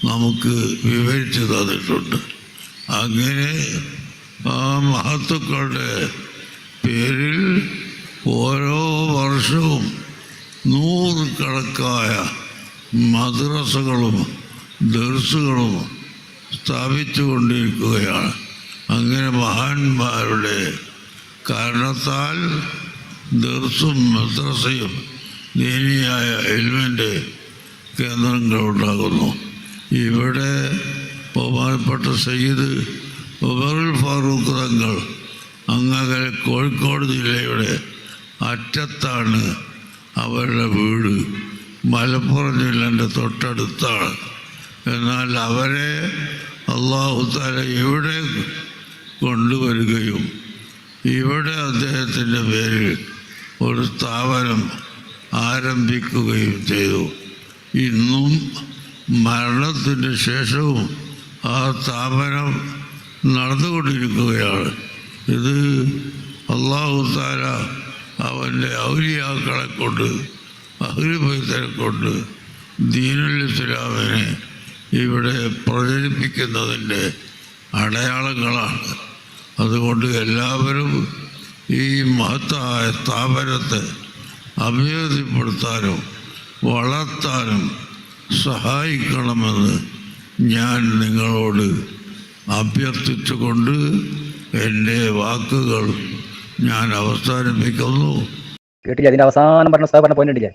നമുക്ക് വിവരിച്ചു തന്നിട്ടുണ്ട്. അങ്ങനെ ആ മഹത്തുക്കളുടെ പേരിൽ ഓരോ വർഷവും നൂറുകണക്കായ മദ്രസകളും ദർസുകളും സ്ഥാപിച്ചു കൊണ്ടിരിക്കുകയാണ് അങ്ങനെ മഹാന്മാരുടെ കാരണത്താൽ ദർസും മദ്രസയും ദീനിയായ എൽമിന്റെ കേന്ദ്രങ്ങളുണ്ടാകുന്നു. ഇവിടെ ബഹുമാനപ്പെട്ട സയ്യിദ് ഉമറുൽ ഫാറൂഖ് തങ്ങൾ അങ്ങകലെ കോഴിക്കോട് ജില്ലയുടെ അറ്റത്താണ് അവരുടെ വീട്. മലപ്പുറം ജില്ലന്റെ തൊട്ടടുത്താണ്. എന്നാൽ അവരെ അള്ളാഹു താല ഇവിടെ കൊണ്ടുവരികയും ഇവിടെ അദ്ദേഹത്തിന്റെ പേരിൽ ഒരു സ്ഥാപനം ആരംഭിക്കുകയും ചെയ്തു. ഇന്നും മരണത്തിന് ശേഷവും ആ സ്ഥാപനം നടന്നുകൊണ്ടിരിക്കുകയാണ്. ഇത് അള്ളാഹു താര അവന്റെ ഔലിയാക്കളെ കൊണ്ട് അഹ്ലിബൈത്തനെ കൊണ്ട് ദീനുൽ ഇസ്ലാമിനെ ഇവിടെ പ്രചരിപ്പിക്കുന്നതിന്റെ അടയാളങ്ങളാണ്. അതുകൊണ്ട് എല്ലാവരും ഈ മഹത്തായ സ്ഥാപനത്തെ അഭിവൃദ്ധിപ്പെടുത്താനും വളർത്താനും സഹായിക്കണമെന്ന് ഞാൻ നിങ്ങളോട് അഭ്യർത്ഥിച്ചുകൊണ്ട് എന്റെ വാക്കുകൾ ഞാൻ അവസാനിപ്പിക്കുന്നു. കേട്ടില്ല? അതിന്റെ അവസാനം പറഞ്ഞ ഉസ്താദ് പറഞ്ഞ പോയിന്റ്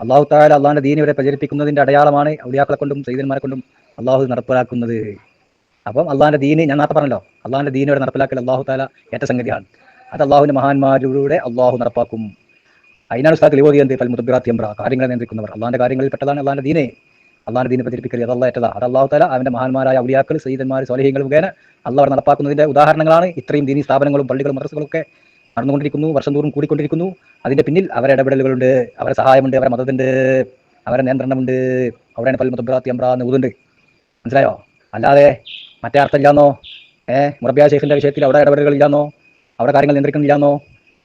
അള്ളാഹു താല അള്ളാഹിന്റെ ദീനി വരെ പ്രചരിപ്പിക്കുന്നതിന്റെ അടയാളമാണ് ഔലിയാക്കളെ കൊണ്ടും സൈദന്മാരെ കൊണ്ടും അള്ളാഹു നടപ്പിലാക്കുന്നത്. അപ്പം അള്ളാഹിന്റെ ദീന് ഞാൻ നേരത്തെ പറഞ്ഞല്ലോ അള്ളാഹിന്റെ ദീനി വരെ നടപ്പിലാക്കൽ അള്ളാഹു താല ഏറ്റ സംഗതിയാണ്. അത് അള്ളാഹുവിന്റെ മഹാന്മാരിലൂടെ അള്ളാഹു നടപ്പാക്കും. അതിനാണ് ഉസ്താദ് ലിവോദി എന്ത്? മുത്തബ്രാത്യംബ്ര കാര്യങ്ങളെ നിയന്ത്രിക്കുന്നവർ. അള്ളാഹിന്റെ കാര്യങ്ങളിൽ പെട്ടതാണ് അള്ളാഹിന്റെ ദീനെ. അള്ളാഹിന്റെ ദീനെ പ്രചരിപ്പിക്കൽ അത് അള്ളാഹ് അത് അള്ളാഹു താല അവന്റെ മഹാന്മാരായ ഔലിയാക്കൾ സീതന്മാർ സ്വാലിഹ്യങ്ങൾ മുഖേന അള്ളാഹ് നടപ്പാക്കുന്നതിന്റെ ഉദാഹരണങ്ങളാണ്. ഇത്രയും ദീനി സ്ഥാപനങ്ങളും പള്ളികളും മദ്രസകളൊക്കെ നടന്നുകൊണ്ടിരിക്കുന്നു വർഷം തോറും കൂടിക്കൊണ്ടിരിക്കുന്നു. അതിന്റെ പിന്നിൽ അവരുടെ ഇടപെടലുകളുണ്ട് അവരുടെ സഹായമുണ്ട് അവരുടെ മതത്തിന്റെ അവരുടെ നിയന്ത്രണമുണ്ട്. അവിടെയാണ് പല മുത്തബ്രാത്തി അമ്ര എന്നുണ്ട് മനസ്സിലായോ? അല്ലാതെ മറ്റേ അർത്ഥമില്ലാന്നോ? ഏഹ് മുറബിയ ഷെയ്ഖിന്റെ വിഷയത്തിൽ അവിടെ ഇടപെടലുകളില്ലാന്നോ? അവിടെ കാര്യങ്ങൾ നിയന്ത്രിക്കുന്നില്ലാന്നോ?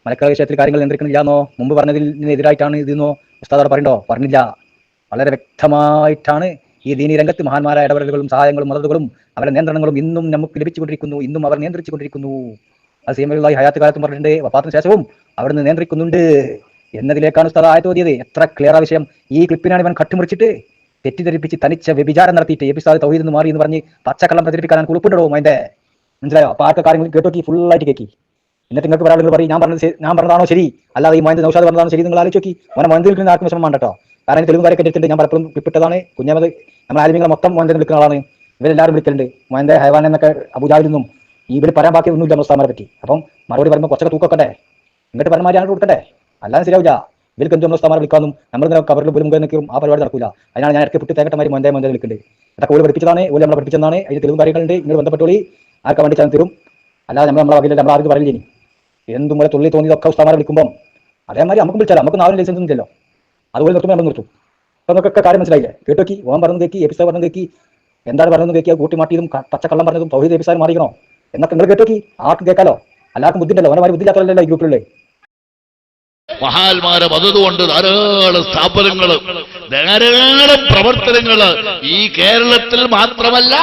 മലക്കറ വിഷയത്തിൽ കാര്യങ്ങൾ നിയന്ത്രിക്കുന്നില്ലാന്നോ? മുമ്പ് പറഞ്ഞതിന് എതിരായിട്ടാണ് ഇതെന്നോ? ഉസ്താദ് അവിടെ പറഞ്ഞോ പറഞ്ഞില്ല. വളരെ വ്യക്തമായിട്ടാണ് ഈ ദീനി രംഗത്ത് മഹാന്മാരായ ഇടപെടലുകളും സഹായങ്ങളും മദതുകളും അവരുടെ നിയന്ത്രണങ്ങളും ഇന്നും നമുക്ക് ലഭിച്ചുകൊണ്ടിരിക്കുന്നു ഇന്നും അവർ നിയന്ത്രിച്ചുകൊണ്ടിരിക്കുന്നു. അത് സീമയുള്ള ഹയാത്ത് കാലത്തും പറഞ്ഞിട്ടുണ്ട് വപ്പാത്തിന് ശേഷവും അവിടുന്ന് നിയന്ത്രിക്കുന്നുണ്ട്. എന്നതിലേക്കാണ് ഉസ്താദ് ആയത് എത്ര ക്ലിയർ ആ വിഷയം. ഈ ക്ലിപ്പിനാണ് ഇവൻ കട്ടുമുറിച്ചിട്ട് തെറ്റിദ്ധരിപ്പിച്ച് തനിച്ച വ്യഭിചാരം നടത്തിയിട്ട് എപ്പിസാദ് തൗഹീദ് എന്ന് മാറി എന്ന് പറഞ്ഞ് പച്ചക്കള്ളം പ്രചരിപ്പിക്കാൻ കുളിപ്പുണ്ടോ അതിന്റെ മനസ്സിലായോ? അപ്പൊ ആർക്ക് കാര്യങ്ങൾ കേട്ടോക്കി ഫുൾ ആയിട്ട് കേക്കി. എന്നിട്ട് നിങ്ങൾക്ക് പറയാൻ പറയും ഞാൻ പറഞ്ഞത് ഞാൻ പറഞ്ഞതാണോ ശരി? അല്ലാതെ ഈ മൈൻഡ് നൗഷാദ് പറഞ്ഞതാണോ ശരി? നിങ്ങൾ ആലോചിച്ച് നോക്കി. ആത്മശ്രമം വേണ്ടോ ആർക്കും വിഷമം കാരണം തെലുങ്ക് കാര്യമൊക്കെ എടുത്തിട്ടുണ്ട് ഞാൻ പലപ്പോഴും ക്ലിപ്പിട്ടതാണ് കുഞ്ഞമത് നമ്മൾ ആലിമികളെ മൊത്തം മൊയ്ത് വിളിക്കുന്ന ആളാണ്. ഇവരെല്ലാവരും വിളിക്കലുണ്ട്. മോന്റെ ഹൈവാൻ എന്നൊക്കെ ഈ ബാക്കി പറയാൻ ബാക്കി ഒന്നുമില്ല മുസ്താമാരെ പറ്റി. അപ്പം മറുപടി പറയുമ്പോൾ കുറച്ചൊക്കെ തൂക്കട്ടെ എന്നിട്ട് പരമാവധി കൊടുക്കട്ടെ. അല്ലാതെ ശരിയാവില്ല. ഇവർക്ക് എന്തും മുസ്താമാരെ വിളിക്കാനും നമ്മൾ നമ്മളിങ്ങനെ കവറിൽ പോലും നിൽക്കും ആ പരിപാടി നടക്കില്ല അതിനാണ് ഞാൻ ഇടയ്ക്ക് പുട്ടി തേക്കട്ടമാരി മൊന്തേ മൊന്തേ വിളിക്കുന്നുണ്ട് ഇതൊക്കെ ഓൽ പഠിപ്പിച്ചതാണ് ഓൽ നമ്മളെ പഠിപ്പിച്ചതാണ്. അതിന് തെലുങ്ക് കാര്യങ്ങളുണ്ട്. നിങ്ങൾ ബന്ധപ്പെട്ടോളി. ആർക്കാ വേണ്ടി ചാൻ തരും. അല്ലാതെ നമ്മൾ നമ്മളെ വകയില്ല നമ്മൾ ആർക്ക് പറയില്ല ഇനി? എന്തും പോലെ തുള്ളി തോന്നിയതൊക്കെ ഉസ്താമാരെ വിളിക്കുമ്പോൾ അതേമാതിരി നമുക്ക് വിളിച്ചാലോ? നമുക്ക് നാല് ലൈസൻസ് ഇല്ലല്ലോ. അതുപോലെ നിർത്തുമ്പോൾ നമ്മൾ നിർത്തും. അപ്പൊ നമുക്കൊക്കെ കാര്യം മനസ്സിലായില്ലേ? കേട്ടോക്കി? ഓം പറഞ്ഞു കേക്കി എപ്പിസോ പറഞ്ഞു കേക്കി എന്താണ് പറഞ്ഞു കേക്കി കൂട്ടി മാറ്റിയതും ക- പച്ചക്കള്ളം പറഞ്ഞതും പൗരി എപ്പിസാർ മാറിയണോ എന്നൊക്കെ നിങ്ങൾ കേട്ടോക്കി? ആർക്കും കേൾക്കാലോ? എല്ലാവർക്കും ബുദ്ധിണ്ടല്ലോ ഓനെ മാതിരി ബുദ്ധിയില്ലാത്തവരല്ലോ ഈ ഗ്രൂപ്പിലുള്ളേ? മഹാന്മാരെ വന്നതുകൊണ്ട് ധാരാളം സ്ഥാപനങ്ങൾ ധാരാളം പ്രവർത്തനങ്ങൾ ഈ കേരളത്തിൽ മാത്രമല്ല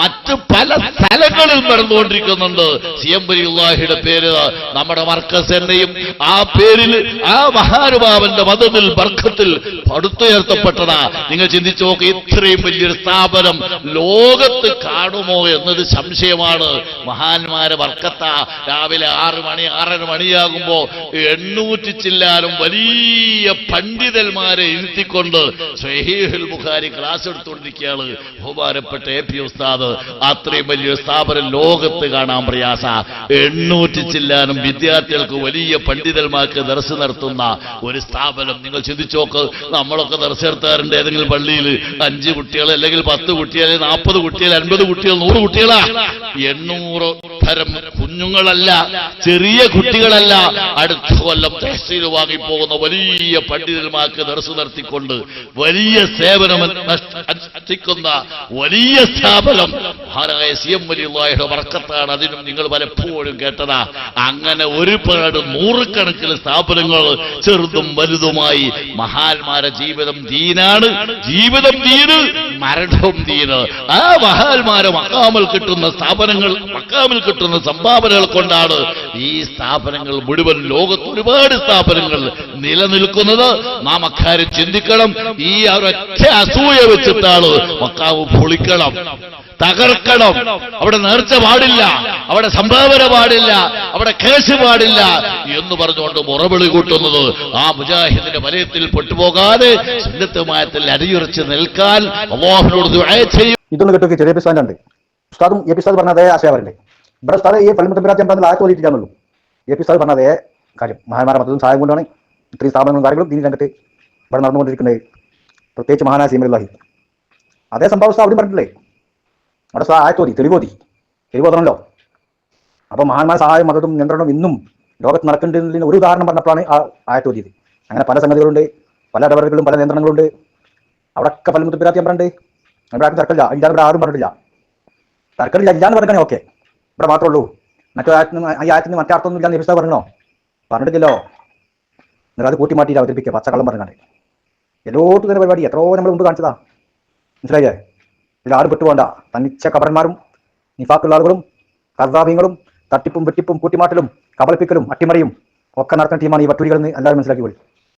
മറ്റു പല സ്ഥലങ്ങളിൽ നടന്നുകൊണ്ടിരിക്കുന്നുണ്ട്. സി എം വലിയുള്ളാഹിയുടെ പേര് നമ്മുടെ മർക്കസ് എന്നെയും ആ പേരിൽ ആ മഹാനുഭാവന്റെ മതത്തിൽ ബർക്കത്തിൽ പടുത്തുയർത്തപ്പെട്ടതാ. നിങ്ങൾ ചിന്തിച്ചു നോക്ക് ഇത്രയും വലിയൊരു സ്ഥാപനം ലോകത്ത് കാണുമോ എന്നൊരു സംശയമാണ്. മഹാന്മാരെ വർക്കത്ത രാവിലെ ആറ് മണി ആറര മണിയാകുമ്പോ എണ്ണൂറ്റി ചില്ലാനും വലിയ പണ്ഡിതന്മാരെ ഇരുത്തിക്കൊണ്ട് സ്വഹീഹുൽ ബുഖാരി ക്ലാസ് എടുത്തുകൊണ്ടിരിക്കുകയാണ്. ബഹുമാനപ്പെട്ട എ പി ഉസ്താദ് അത്രയും വലിയ സ്ഥാപനം ലോകത്ത് കാണാൻ പ്രയാസ. എണ്ണൂറ്റി ചില്ലാനും വിദ്യാർത്ഥികൾക്ക് വലിയ പണ്ഡിതന്മാർക്ക് ദർശനം നടത്തുന്ന ഒരു സ്ഥാപനം. നിങ്ങൾ ചിന്തിച്ചോക്ക് നമ്മളൊക്കെ ദർശനം നടത്താറുണ്ട് ഏതെങ്കിലും പള്ളിയിൽ അഞ്ച് കുട്ടികൾ അല്ലെങ്കിൽ പത്ത് കുട്ടികൾ നാൽപ്പത് കുട്ടികൾ അൻപത് കുട്ടികൾ നൂറ് കുട്ടികളാ. എണ്ണൂറ് തരം കുഞ്ഞുങ്ങളല്ല ചെറിയ കുട്ടികളല്ല. അടുത്ത കൊല്ലം തഹസീൽ വാങ്ങിപ്പോകുന്ന വലിയ പണ്ഡിതന്മാർക്ക് ദർശനം നടത്തിക്കൊണ്ട് വലിയ സേവനം വലിയ സ്ഥാപനം മഹാനായ സി എം വലിയുടെ വർക്കത്താണ് അതിനും നിങ്ങൾ പലപ്പോഴും കേട്ടതാ. അങ്ങനെ ഒരുപാട് നൂറുകണക്കിന് സ്ഥാപനങ്ങൾ ചെറുതും വലുതുമായി മഹാന്മാരെ ജീവിതം ദീനാണ്. ജീവിതം ദീന് മരണവും ദീന്. ആ മഹാന്മാരെ മക്കാമിൽ കിട്ടുന്ന സ്ഥാപനങ്ങൾ മക്കാമിൽ കിട്ടുന്ന സംഭാവനകൾ കൊണ്ടാണ് ഈ സ്ഥാപനങ്ങൾ മുഴുവൻ ലോകത്ത് ഒരുപാട് സ്ഥാപനങ്ങൾ നിലനിൽക്കുന്നത്. നാം അക്കാര്യം ചിന്തിക്കണം. ഈ ഒരൊറ്റ അസൂയ വെച്ചിട്ടാണ് മക്കാവ് പൊളിക്കണം. തകർക്കണം. അവിടെ നേർച്ച പാടില്ല. അവിടെ സംഭാവന പാടില്ല. അവിടെ കേസ് പാടില്ല എന്ന് പറഞ്ഞുകൊണ്ട് മുറവിളി കൂട്ടുന്നത് ആ മുജാഹിദിന്റെ വലയത്തിൽ പെട്ടുപോകാതെ സുന്നത്തുമായത്തിൽ അരിയുറച്ച് നിൽക്കാൻ അള്ളാഹുവിനോട് ചെയ്യും. ഇതൊന്ന് കിട്ടുക ചെറിയ എപ്പിസോഡ് ഉണ്ട് ഉസ്താദും പറഞ്ഞ അതേ ആശയം ഇവിടെ സ്ഥലം ഈ പള്ളിമുത്തമ്പരാത്തി പറഞ്ഞ ആയത്ത് പി സാർ പറഞ്ഞ അതേ കാര്യം. മഹാന്മാരെ മതവും സഹായം കൊണ്ടാണ് ഇത്രയും സ്ഥാപനങ്ങളും കാര്യങ്ങളും ദീനി രംഗത്ത് ഇവിടെ നടന്നുകൊണ്ടിരിക്കുന്നത്. പ്രത്യേകിച്ച് മഹാനായ സീമലാഹി അതേ സംഭവം അവിടെ പറഞ്ഞിട്ടില്ലേ? അവിടെ സ്ഥലം ആയത്തോതി തെളിവോതി തെളിവോതണല്ലോ അപ്പൊ മഹാന്മാർ സഹായം മതവും നിയന്ത്രണവും ഇന്നും ലോകത്ത് നടക്കേണ്ടതിന് ഒരു ഉദാഹരണം പറഞ്ഞപ്പോഴാണ് ആ ആയത്തോതിയത് അങ്ങനെ പല സംഗതികളുണ്ട് പല ഇടപെടലുകളും പല നിയന്ത്രണങ്ങളുണ്ട്. അവിടെയൊക്കെ പല മുത്തുപിരാത്തി പറഞ്ഞിട്ടുണ്ട് അവിടെ ആർക്കും തർക്കമില്ല ഇല്ലാതെ ഇവിടെ ആരും പറഞ്ഞിട്ടില്ല. തർക്കമില്ല ഇല്ലാന്ന് പറഞ്ഞാൽ ഓക്കെ. ഇവിടെ മാത്രമേ ഉള്ളൂ. മറ്റു ആയത്തിന് ഈ ആയത്തിന് മറ്റർത്ഥമൊന്നും ഇല്ലാന്ന് പറഞ്ഞോ? പറഞ്ഞിട്ടില്ലല്ലോ. എന്നിട്ട് അത് കൂട്ടി മാറ്റിയിട്ട് അവതരിപ്പിക്കുക. പച്ചക്കള്ളം പറഞ്ഞാണ്. എല്ലോട്ടും തന്നെ പരിപാടി. എത്രയോ നമ്മൾ മുമ്പ് കാണിച്ചതാ. മനസ്സിലായില്ലേ? ഇതിൽ ആരും പെട്ടുപോകണ്ട. തന്നിച്ച കബറന്മാരും നിഫാക്കുള്ള ആളുകളും കർദാഭ്യങ്ങളും തട്ടിപ്പും വെട്ടിപ്പും കൂട്ടിമാറ്റലും കബളിപ്പിക്കലും അട്ടിമറിയും ഒക്കെ നടത്തുന്ന ടീമാണ് ഈ വട്ടൂരികളെന്ന് എല്ലാവരും മനസ്സിലാക്കി പോയി.